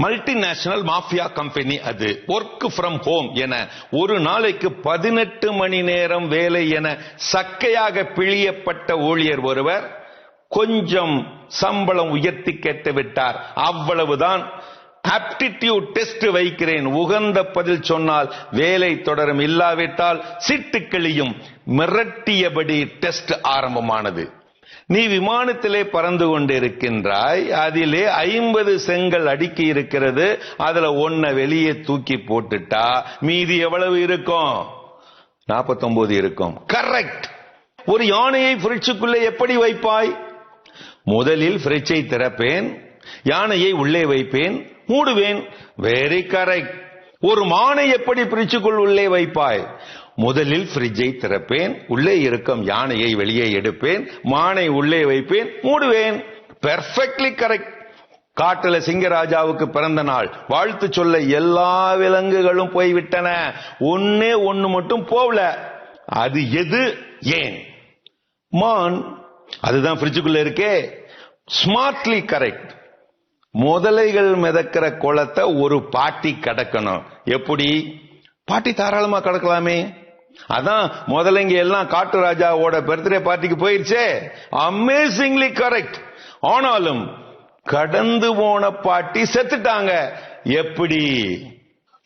Multinational mafia company அது. Work from home என ஒரு நாளைக்கு பதினெட்டு மணி நேரம் வேலை என சக்கையாக பிழியப்பட்ட ஊழியர் ஒருவர் கொஞ்சம் சம்பளம் உயர்த்தி கேட்டு விட்டார் அவ்வளவுதான். ஆப்டிடியூட் டெஸ்ட் வைக்கிறேன். உகந்த பதில் சொன்னால் வேலை தொடரும். இல்லாவிட்டால் சிட்டுக்கிளியும் மிரட்டியபடி டெஸ்ட் ஆரம்பமானது. நீ விமானத்திலே பறந்து கொண்டிருக்கின்றாய் அதிலே ஐம்பது செங்கல் அடுக்கி இருக்கிறது அதுல ஒன்ன வெளியே தூக்கி போட்டுட்டா மீதி எவ்வளவு இருக்கும்? நாற்பத்தொன்பது இருக்கும். கரெக்ட் ஒரு யானையை பிரிட்ஜுக்குள்ளே எப்படி வைப்பாய்? முதலில் பிரிட்ஜை திறப்பேன் யானையை உள்ளே வைப்பேன் மூடுவேன். வெரி கரெக்ட் ஒரு மானை எப்படி ஃப்ரிட்ஜுக்குள் உள்ளே வைப்பாய்? முதலில் ஃப்ரிட்ஜை திறப்பேன் உள்ளே இருக்கும் யானையை வெளியே எடுப்பேன் மானை உள்ளே வைப்பேன் மூடுவேன். பெர்ஃபெக்ட்லி கரெக்ட் காட்டுல சிங்கராஜாவுக்கு பிறந்த நாள். வாழ்த்து சொல்ல எல்லா விலங்குகளும் போய்விட்டன. ஒன்னே ஒன்னு மட்டும் போகல அது எது? ஏன்? மான். அதுதான் ஃப்ரிட்ஜுக்குள்ள இருக்கே. ஸ்மார்ட்லி கரெக்ட் முதலைகள் மிதக்கிற குளத்தை ஒரு பாட்டி கடக்கணும். எப்படி? பாட்டி தாராளமா கடக்கலாமே. அதான் முதலைங்க எல்லாம் காட்டு ராஜாவோட பர்த்டே பார்ட்டிக்கு போயிருச்சே. அமேசிங்லி கரெக்ட் ஆனாலும் கடந்து போன பாட்டி செத்துட்டாங்க. எப்படி?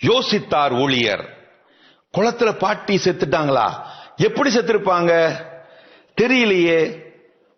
யோசித்தார் ஊழியர். குளத்துல பாட்டி செத்துட்டாங்களா? எப்படி செத்துருப்பாங்க? தெரியலையே.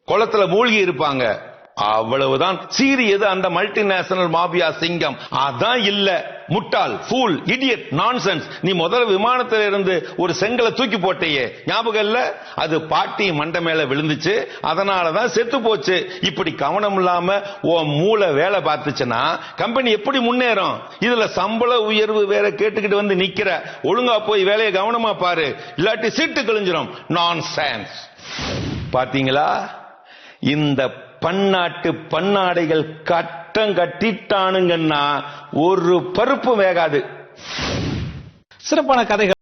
குளத்துல மூழ்கி இருப்பாங்க. அவ்வளவுதான். சீரியது அந்த மல்டிநேஷனல் மாபியா சிங்கம். அதான் இல்ல. முட்டாள் ஃபூல் இடியட் நான்சென்ஸ் நீ முதல்ல விமானத்துல இருந்து ஒரு செங்கலை தூக்கி போட்டையே. ஞாபகம் இல்ல? அது பாட்டி மண்டை மேல விழுந்துச்சு. அதனாலதான் செத்து போச்சு. இப்படி கவனம் இல்லாம உன் மூளை வேலை பார்த்துச்சுன்னா கம்பெனி எப்படி முன்னேறும்? இதுல சம்பள உயர்வு வேற கேட்டுக்கிட்டு வந்து நிக்கிற. ஒழுங்கா போய் வேலையை கவனமா பாரு. இல்லாட்டி சீட்டு கிழிஞ்சிரும். நான் பாத்தீங்களா இந்த பன்னாட்டு பன்னாடைகள் கட்டம் கட்டிட்டானுங்கன்னா ஒரு பருப்பு வேகாது. சிறப்பான கதைகள்.